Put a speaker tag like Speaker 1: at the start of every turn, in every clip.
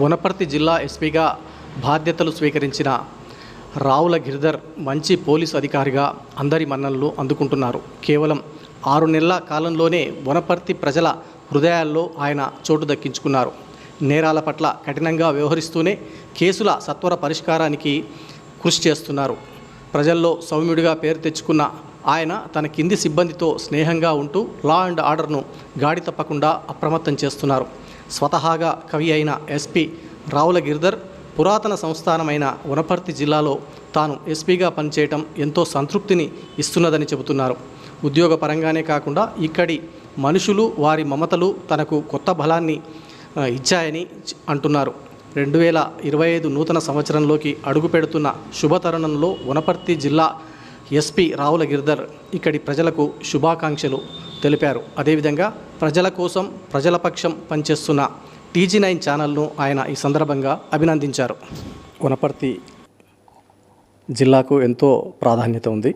Speaker 1: వనపర్తి జిల్లా ఎస్పీగా బాధ్యతలు స్వీకరించిన రావుల గిరిధర్ మంచి పోలీసు అధికారిగా అందరి మన్ననలు అందుకుంటున్నారు. కేవలం ఆరు నెలల కాలంలోనే వనపర్తి ప్రజల హృదయాల్లో ఆయన చోటు దక్కించుకున్నారు. నేరాల పట్ల కఠినంగా వ్యవహరిస్తూనే కేసుల సత్వర పరిష్కారానికి కృషి చేస్తున్నారు. ప్రజల్లో సౌమ్యుడిగా పేరు తెచ్చుకున్న ఆయన తన కింది సిబ్బందితో స్నేహంగా ఉంటూ లా అండ్ ఆర్డర్ను గాడి తప్పకుండా అప్రమత్తం చేస్తున్నారు. స్వతహాగా కవి అయిన ఎస్పీ రావుల గిరిధర్ పురాతన సంస్థానమైన వనపర్తి జిల్లాలో తాను ఎస్పీగా పనిచేయటం ఎంతో సంతృప్తిని ఇస్తున్నదని చెబుతున్నారు. ఉద్యోగపరంగానే కాకుండా ఇక్కడి మనుషులు వారి మమతలు తనకు కొత్త బలాన్ని ఇచ్చాయని అంటున్నారు. రెండు వేల ఇరవై ఐదు నూతన సంవత్సరంలోకి అడుగుపెడుతున్న శుభతరుణంలో వనపర్తి జిల్లా ఎస్పీ రావుల గిరిధర్ ఇక్కడి ప్రజలకు శుభాకాంక్షలు తెలిపారు. అదేవిధంగా ప్రజల కోసం ప్రజల పక్షం పనిచేస్తున్న టీజీ నైన్ ఛానల్ను ఆయన ఈ సందర్భంగా అభినందించారు. వనపర్తి జిల్లాకు ఎంతో ప్రాధాన్యత ఉంది.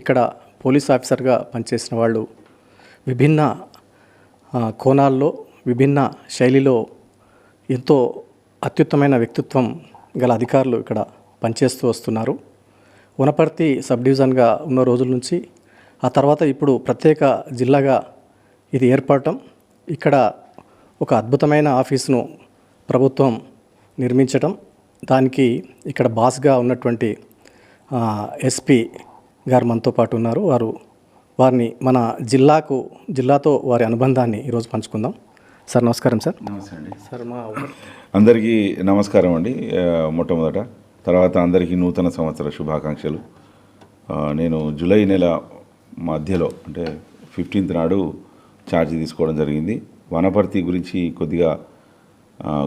Speaker 1: ఇక్కడ పోలీస్ ఆఫీసర్గా పనిచేసిన వాళ్ళు విభిన్న కోణాల్లో విభిన్న శైలిలో ఎంతో అత్యుత్తమైన వ్యక్తిత్వం గల అధికారులు ఇక్కడ పనిచేస్తూ వస్తున్నారు. వనపర్తి సబ్ డివిజన్గా ఉన్న రోజుల నుంచి ఆ తర్వాత ఇప్పుడు ప్రత్యేక జిల్లాగా ఇది ఏర్పడటం ఇక్కడ ఒక అద్భుతమైన ఆఫీసును ప్రభుత్వం నిర్మించటం. దానికి ఇక్కడ బాస్గా ఉన్నటువంటి ఎస్పీ గారు మనతో పాటు ఉన్నారు. వారు వారిని మన జిల్లాకు జిల్లాతో వారి అనుబంధాన్ని ఈరోజు పంచుకుందాం. సార్ నమస్కారం సార్.
Speaker 2: నమస్తే అండి.
Speaker 1: సార్ మా
Speaker 2: అందరికీ నమస్కారం అండి. మొట్టమొదట తర్వాత అందరికీ నూతన సంవత్సర శుభాకాంక్షలు. నేను జూలై నెల మధ్యలో అంటే ఫిఫ్టీన్త్ నాడు ఛార్జ్ తీసుకోవడం జరిగింది. వనపర్తి గురించి కొద్దిగా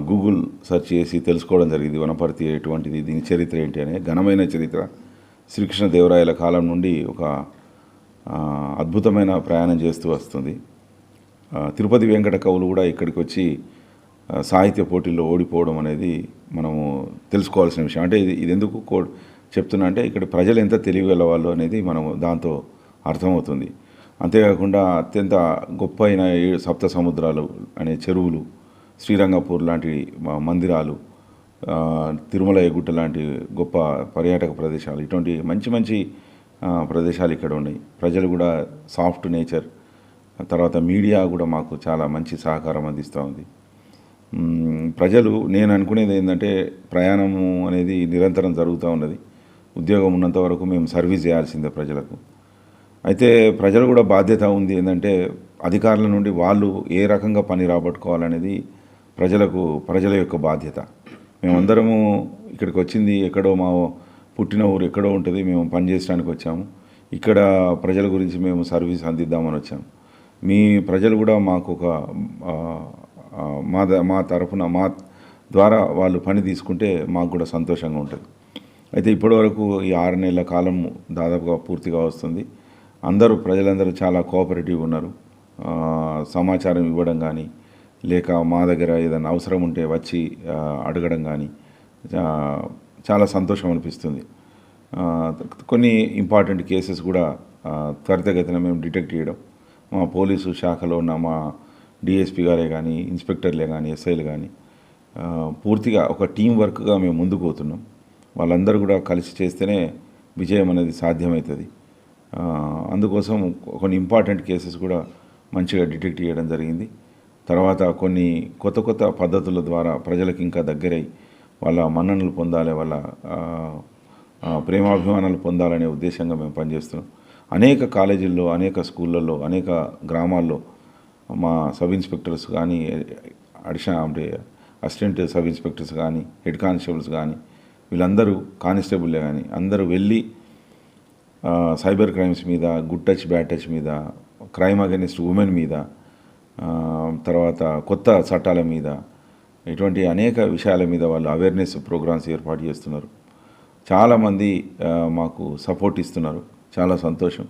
Speaker 2: గూగుల్ సెర్చ్ చేసి తెలుసుకోవడం జరిగింది. వనపర్తి ఎటువంటిది దీని చరిత్ర ఏంటి అనే ఘనమైన చరిత్ర. శ్రీకృష్ణదేవరాయల కాలం నుండి ఒక అద్భుతమైన ప్రయాణం చేస్తూ వస్తుంది. తిరుపతి వెంకట కవులు కూడా ఇక్కడికి వచ్చి సాహిత్య పోటీల్లో ఓడిపోవడం అనేది మనము తెలుసుకోవాల్సిన విషయం. అంటే ఇది ఇది ఎందుకు కో చెప్తున్నా అంటే ఇక్కడ ప్రజలు ఎంత తెలివి వాళ్ళు అనేది మనము దాంతో అర్థమవుతుంది. అంతేకాకుండా అత్యంత గొప్ప అయిన సప్త సముద్రాలు అనే చెరువులు శ్రీరంగపూర్ లాంటి మందిరాలు ఆ, తిరుమల ఎగుట్ట లాంటి గొప్ప పర్యాటక ప్రదేశాలు. ఇటువంటి మంచి మంచి ప్రదేశాలు ఇక్కడ ఉన్నాయి. ప్రజలు కూడా సాఫ్ట్ నేచర్ తర్వాత మీడియా కూడా మాకు చాలా మంచి సహకారం అందిస్తూ ఉంది. ప్రజలు నేను అనుకునేది ఏంటంటే ప్రయాణము అనేది నిరంతరం జరుగుతూ ఉన్నది. ఉద్యోగం ఉన్నంత వరకు మేము సర్వీస్ చేయాల్సిందే ప్రజలకు. అయితే ప్రజలు కూడా బాధ్యత ఉంది ఏంటంటే అధికారుల నుండి వాళ్ళు ఏ రకంగా పని రాబట్టుకోవాలనేది ప్రజలకు ప్రజల యొక్క బాధ్యత. మేమందరము ఇక్కడికి వచ్చింది ఎక్కడో మా పుట్టిన ఊరు ఎక్కడో ఉంటుంది మేము పని చేయడానికి వచ్చాము. ఇక్కడ ప్రజల గురించి మేము సర్వీస్ అందిద్దామని వచ్చాము. మీ ప్రజలు కూడా మాకు ఒక మా మా తరఫున మా ద్వారా వాళ్ళు పని తీసుకుంటే మాకు కూడా సంతోషంగా ఉంటుంది. అయితే ఇప్పటివరకు ఈ ఆరు నెలల కాలం దాదాపుగా పూర్తిగా వస్తుంది. అందరూ ప్రజలందరూ చాలా కోఆపరేటివ్ ఉన్నారు. సమాచారం ఇవ్వడం కానీ లేక మా దగ్గర ఏదైనా అవసరం ఉంటే వచ్చి అడగడం కానీ చాలా సంతోషం అనిపిస్తుంది. కొన్ని ఇంపార్టెంట్ కేసెస్ కూడా త్వరితగతిన మేము డిటెక్ట్ చేయడం. మా పోలీసు శాఖలో ఉన్న మా డిఎస్పీ గారే కానీ ఇన్స్పెక్టర్లే కానీ ఎస్ఐలు కానీ పూర్తిగా ఒక టీం వర్క్గా మేము ముందుకు పోతున్నాం. వాళ్ళందరూ కూడా కలిసి చేస్తేనే విజయం అనేది సాధ్యమవుతుంది. అందుకోసం కొన్ని ఇంపార్టెంట్ కేసెస్ కూడా మంచిగా డిటెక్ట్ చేయడం జరిగింది. తర్వాత కొన్ని కొత్త కొత్త పద్ధతుల ద్వారా ప్రజలకు ఇంకా దగ్గరై వాళ్ళ మన్ననలు పొందాలి వాళ్ళ ప్రేమాభిమానాలు పొందాలనే ఉద్దేశంగా మేము పనిచేస్తున్నాం. అనేక కాలేజీల్లో అనేక స్కూళ్ళల్లో అనేక గ్రామాల్లో మా సబ్ ఇన్స్పెక్టర్స్ కానీ అడిషన్ అంటే అసిస్టెంట్ సబ్ ఇన్స్పెక్టర్స్ కానీ హెడ్ కానిస్టేబుల్స్ కానీ వీళ్ళందరూ కానిస్టేబుల్లే కానీ అందరూ వెళ్ళి సైబర్ క్రైమ్స్ మీద గుడ్ టచ్ బ్యాడ్ టచ్ మీద క్రైమ్ అగెనిస్ట్ ఉమెన్ మీద తర్వాత కొత్త చట్టాల మీద ఇటువంటి అనేక విషయాల మీద వాళ్ళు అవేర్నెస్ ప్రోగ్రామ్స్ ఏర్పాటు చేస్తున్నారు. చాలామంది మాకు సపోర్ట్ ఇస్తున్నారు. చాలా సంతోషం.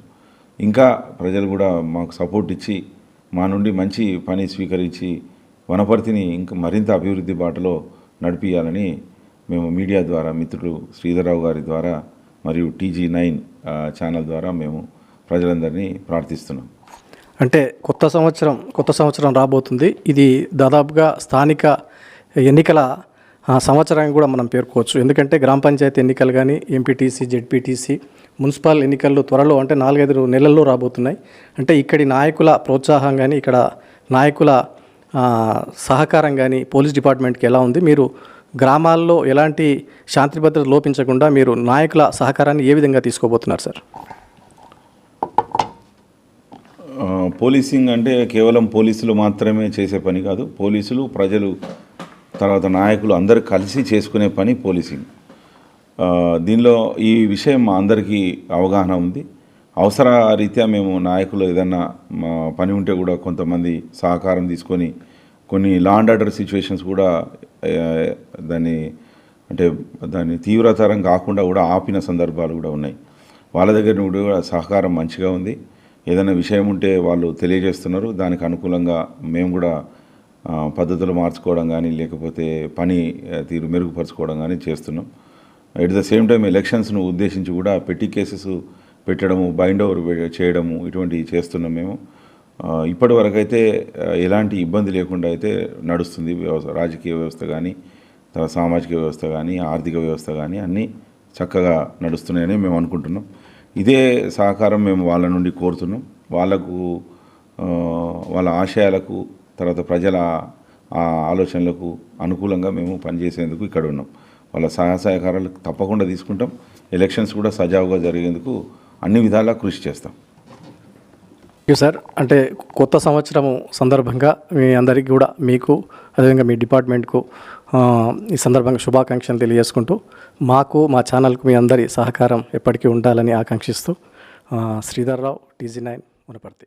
Speaker 2: ఇంకా ప్రజలు కూడా మాకు సపోర్ట్ ఇచ్చి మా నుండి మంచి పని స్వీకరించి వనపర్తిని ఇంకా మరింత అభివృద్ధి బాటలో నడిపించాలని మేము మీడియా ద్వారా మిత్రుడు శ్రీధరరావు గారి ద్వారా మరియు టీజీ నైన్ ఛానల్ ద్వారా మేము ప్రజలందరినీ ప్రార్థిస్తున్నాం.
Speaker 1: అంటే కొత్త సంవత్సరం కొత్త సంవత్సరం రాబోతుంది. ఇది దాదాపుగా స్థానిక ఎన్నికల ఆ, సంవత్సరం కూడా మనం పేర్కోవచ్చు. ఎందుకంటే గ్రామ పంచాయతీ ఎన్నికలు కానీ ఎంపీటీసీ జెడ్పీటీసీ మున్సిపల్ ఎన్నికలు త్వరలో అంటే నాలుగైదు నెలల్లో రాబోతున్నాయి. అంటే ఇక్కడి నాయకుల ప్రోత్సాహం కానీ ఇక్కడ నాయకుల సహకారం కానీ పోలీస్ డిపార్ట్మెంట్కి ఎలా ఉంది? మీరు గ్రామాల్లో ఎలాంటి శాంతి భద్రత లోపించకుండా మీరు నాయకుల సహకారాన్ని ఏ విధంగా తీసుకోబోతున్నారు సార్?
Speaker 2: పోలీసింగ్ అంటే కేవలం పోలీసులు మాత్రమే చేసే పని కాదు. పోలీసులు ప్రజలు తర్వాత నాయకులు అందరూ కలిసి చేసుకునే పని పోలీసింగ్. దీనిలో ఈ విషయం మా అందరికీ అవగాహన ఉంది. అవసర రీత్యా మేము నాయకులు ఏదన్నా మా పని ఉంటే కూడా కొంతమంది సహకారం తీసుకొని కొన్ని లా అండ్ ఆర్డర్ సిచ్యువేషన్స్ కూడా దాన్ని అంటే దాన్ని తీవ్రతరం కాకుండా కూడా ఆపిన సందర్భాలు కూడా ఉన్నాయి. వాళ్ళ దగ్గర కూడా సహకారం మంచిగా ఉంది. ఏదైనా విషయం ఉంటే వాళ్ళు తెలియజేస్తున్నారు. దానికి అనుకూలంగా మేము కూడా పద్ధతులు మార్చుకోవడం కానీ లేకపోతే పని తీరు మెరుగుపరచుకోవడం కానీ చేస్తున్నాం. ఎట్ ద సేమ్ టైం ఎలక్షన్స్ను ఉద్దేశించి కూడా పెట్టి కేసెస్ పెట్టడము బైండ్ ఓవర్ చేయడము ఇటువంటివి చేస్తున్నాం మేము. ఇప్పటి వరకు అయితే ఎలాంటి ఇబ్బంది లేకుండా అయితే నడుస్తుంది వ్యవస్థ రాజకీయ వ్యవస్థ కానీ తర్వాత సామాజిక వ్యవస్థ కానీ ఆర్థిక వ్యవస్థ కానీ అన్నీ చక్కగా నడుస్తున్నాయని మేము అనుకుంటున్నాం. ఇదే సహకారం మేము వాళ్ళ నుండి కోరుతున్నాం. వాళ్ళకు వాళ్ళ ఆశయాలకు తర్వాత ప్రజల ఆ ఆలోచనలకు అనుకూలంగా మేము పనిచేసేందుకు ఇక్కడ ఉన్నాం. వాళ్ళ సహాయ సహకారాలు తప్పకుండా తీసుకుంటాం. ఎలక్షన్స్ కూడా సజావుగా జరిగేందుకు అన్ని విధాలా కృషి చేస్తాం.
Speaker 1: యూ సార్ అంటే కొత్త సంవత్సరం సందర్భంగా మీ అందరికీ కూడా మీకు అదేవిధంగా మీ డిపార్ట్మెంట్కు ఈ సందర్భంగా శుభాకాంక్షలు తెలియజేసుకుంటూ మాకు మా ఛానల్కు మీ అందరి సహకారం ఎప్పటికీ ఉండాలని ఆకాంక్షిస్తూ శ్రీధర్రావు టీజీ నైన్ మునపర్తి.